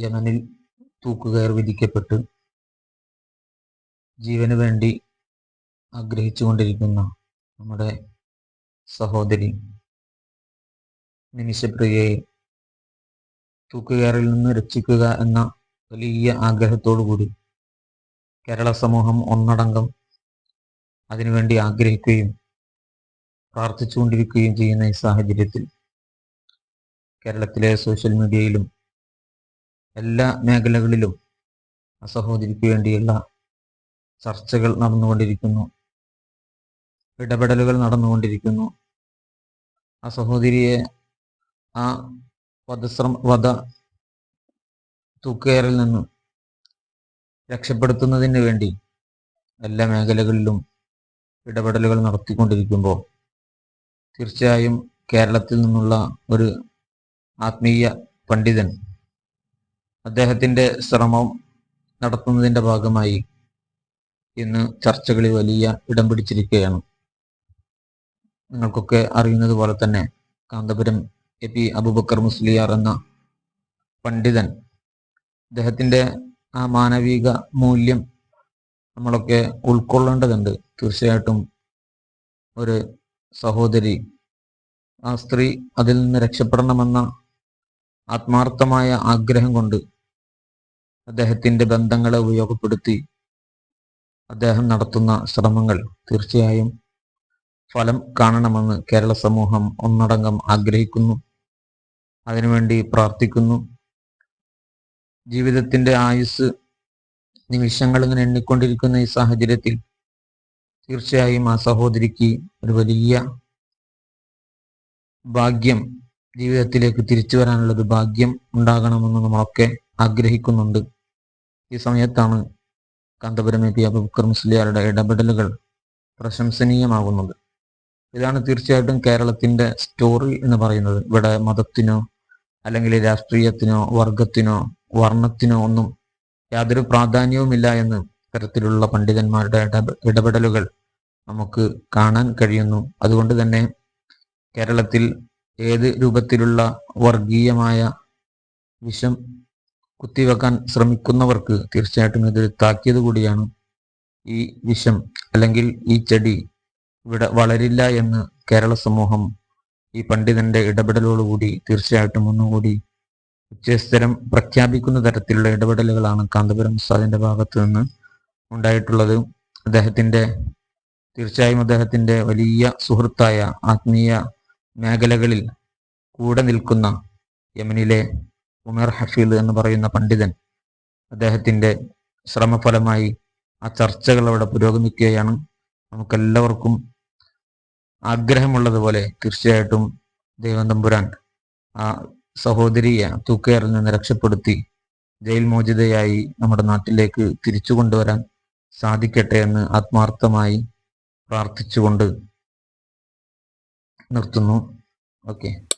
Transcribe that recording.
യമനിൽ തൂക്കുകയർ വിധിക്കപ്പെട്ട് ജീവന് വേണ്ടി ആഗ്രഹിച്ചുകൊണ്ടിരിക്കുന്ന നമ്മുടെ സഹോദരി നിമിഷപ്രിയയെ തൂക്കുകയറിൽ നിന്ന് രക്ഷിക്കുക എന്ന വലിയ ആഗ്രഹത്തോടു കൂടി കേരള സമൂഹം ഒന്നടങ്കം അതിനുവേണ്ടി ആഗ്രഹിക്കുകയും പ്രാർത്ഥിച്ചുകൊണ്ടിരിക്കുകയും ചെയ്യുന്ന ഈ സാഹചര്യത്തിൽ കേരളത്തിലെ സോഷ്യൽ മീഡിയയിലും എല്ലാ മേഖലകളിലും അസഹോദരിക്ക് സഹോദരിക്ക് വേണ്ടിയുള്ള ചർച്ചകൾ നടന്നുകൊണ്ടിരിക്കുന്നു. ഇടപെടലുകൾ നടന്നുകൊണ്ടിരിക്കുന്നു. ആ സഹോദരിയെ ആ വധശ്രമ വധ തൂക്കുകയറിൽ നിന്നും രക്ഷപ്പെടുത്തുന്നതിന് വേണ്ടി എല്ലാ മേഖലകളിലും ഇടപെടലുകൾ നടത്തിക്കൊണ്ടിരിക്കുമ്പോൾ തീർച്ചയായും കേരളത്തിൽ നിന്നുള്ള ഒരു ആത്മീയ പണ്ഡിതൻ അദ്ദേഹത്തിന്റെ ശ്രമം നടത്തുന്നതിന്റെ ഭാഗമായി ഇന്ന് ചർച്ചകളിൽ വലിയ ഇടം പിടിച്ചിരിക്കുകയാണ്. നിങ്ങൾക്കൊക്കെ അറിയുന്നത് പോലെ തന്നെ കാന്തപുരം എ പി അബുബക്കർ മുസ്ലിയാർ എന്ന പണ്ഡിതൻ അദ്ദേഹത്തിന്റെ ആ മാനവിക മൂല്യം നമ്മളൊക്കെ ഉൾക്കൊള്ളേണ്ടതുണ്ട്. തീർച്ചയായിട്ടും ഒരു സഹോദരി ആ സ്ത്രീ അതിൽ നിന്ന് രക്ഷപ്പെടണമെന്ന ആത്മാർത്ഥമായ ആഗ്രഹം കൊണ്ട് അദ്ദേഹത്തിന്റെ ബന്ധങ്ങളെ ഉപയോഗപ്പെടുത്തി അദ്ദേഹം നടത്തുന്ന ശ്രമങ്ങൾ തീർച്ചയായും ഫലം കാണണമെന്ന് കേരള സമൂഹം ഒന്നടങ്കം ആഗ്രഹിക്കുന്നു. അതിനുവേണ്ടി പ്രാർത്ഥിക്കുന്നു. ജീവിതത്തിന്റെ ആയുസ് നിമിഷങ്ങൾ ഇങ്ങനെ എണ്ണിക്കൊണ്ടിരിക്കുന്ന ഈ സാഹചര്യത്തിൽ തീർച്ചയായും ആ സഹോദരിക്ക് ഒരു വലിയ ഭാഗ്യം ജീവിതത്തിലേക്ക് തിരിച്ചു വരാനുള്ള ഒരു ഭാഗ്യം ഉണ്ടാകണമെന്ന് നമ്മളൊക്കെ ആഗ്രഹിക്കുന്നുണ്ട്. ഈ സമയത്താണ് കാന്തപുരം എ പി അബുബക്കർ മുസ്ലിയാരുടെ ഇടപെടലുകൾ പ്രശംസനീയമാകുന്നത്. ഇതാണ് തീർച്ചയായിട്ടും കേരളത്തിന്റെ സ്റ്റോറി എന്ന് പറയുന്നത്. ഇവിടെ മതത്തിനോ അല്ലെങ്കിൽ രാഷ്ട്രീയത്തിനോ വർഗത്തിനോ വർണത്തിനോ ഒന്നും യാതൊരു പ്രാധാന്യവുമില്ല എന്ന് തരത്തിലുള്ള പണ്ഡിതന്മാരുടെ ഇടപെ ഇടപെടലുകൾ നമുക്ക് കാണാൻ കഴിയുന്നു. അതുകൊണ്ട് തന്നെ കേരളത്തിൽ ഏത് രൂപത്തിലുള്ള വർഗീയമായ വിഷം കുത്തിവെക്കാൻ ശ്രമിക്കുന്നവർക്ക് തീർച്ചയായിട്ടും ഇതൊരു താക്കിയത് കൂടിയാണ്. ഈ വിഷം അല്ലെങ്കിൽ ഈ ചെടി ഇവിടെ വളരില്ല എന്ന് കേരള സമൂഹം ഈ പണ്ഡിതന്റെ ഇടപെടലോടുകൂടി തീർച്ചയായിട്ടും ഒന്നുകൂടി ഉച്ചസ്ഥരം പ്രഖ്യാപിക്കുന്ന തരത്തിലുള്ള ഇടപെടലുകളാണ് കാന്തപുരം ഉസ്താദിന്റെ ഭാഗത്ത് നിന്ന് ഉണ്ടായിട്ടുള്ളത്. അദ്ദേഹത്തിന്റെ തീർച്ചയായും അദ്ദേഹത്തിന്റെ വലിയ സുഹൃത്തായ ആത്മീയ മേഖലകളിൽ കൂടെ നിൽക്കുന്ന യമനിലെ ഉമർ ഹഫീദ് എന്ന് പറയുന്ന പണ്ഡിതൻ അദ്ദേഹത്തിന്റെ ശ്രമഫലമായി ആ ചർച്ചകൾ അവിടെ പുരോഗമിക്കുകയാണ്. നമുക്കെല്ലാവർക്കും ആഗ്രഹമുള്ളതുപോലെ തീർച്ചയായിട്ടും ദൈവം തമ്പുരാൻ ആ സഹോദരിയെ തൂക്കയറിൽ നിന്ന് രക്ഷപ്പെടുത്തി ജയിൽ മോചിതയായി നമ്മുടെ നാട്ടിലേക്ക് തിരിച്ചു കൊണ്ടുവരാൻ സാധിക്കട്ടെ എന്ന് ആത്മാർത്ഥമായി പ്രാർത്ഥിച്ചുകൊണ്ട് നിർത്തുന്നു. ഓക്കെ.